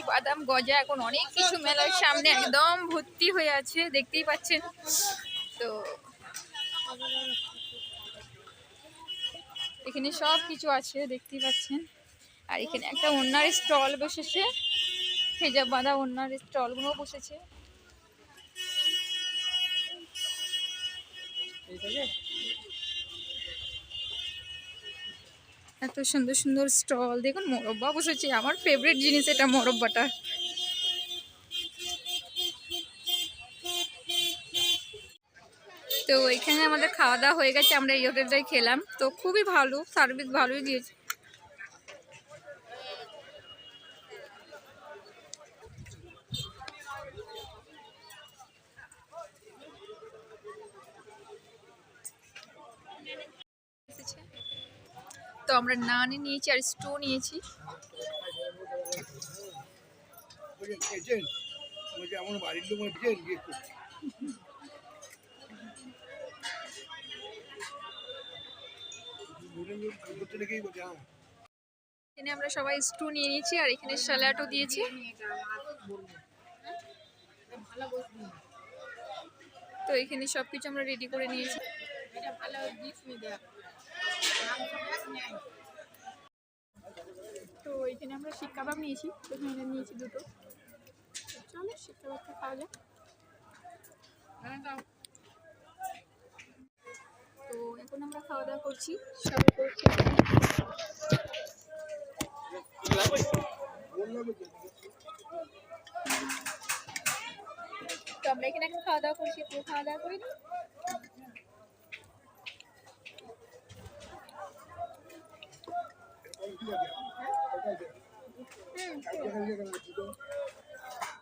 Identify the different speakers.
Speaker 1: বরফি বাদাম গজা, এখন অনেক কিছু মেলার সামনে একদম ভর্তি হয়ে আছে, দেখতেই পাচ্ছেন। তো এখানে সব কিছু আছে, দেখতেই পাচ্ছেন। আর এখানে একটা ওনার স্টল বসেছে, হেজাব বাঁধা ওনার স্টলগুলো বসেছে। এত সুন্দর সুন্দর স্টল, দেখুন মোরব্বা বসেছে, আমার ফেভারিট জিনিস এটা মোরব্বাটা তো এখানে আমাদের খাওয়া দাওয়া হয়ে গেছে, আমরা এই হোটেলটাই খেলাম তো খুবই ভালো সার্ভিস ভালোই দিয়েছে। তো আমরা নানি নিয়েছি আর স্টো নিয়েছি। এখানে আমরা সবাই স্টু নিয়ে নিয়েছি আর এখানে স্যালাডও দিয়েছি। তো এখানে সব কিছু আমরা রেডি করে নিয়েছি। তো এখানে আমরা শিক কাবাব নিয়েছি। এখানে নিয়েছি দুটো। চলো শিক কাবাবটা খাওয়া যাক। তো এখন আমরা খাওয়া দাওয়া করছি। সব করছি তো আমরা এখানে এখন খাওয়া দাওয়া করছি। তো খাওয়া দাওয়া করি
Speaker 2: 看这个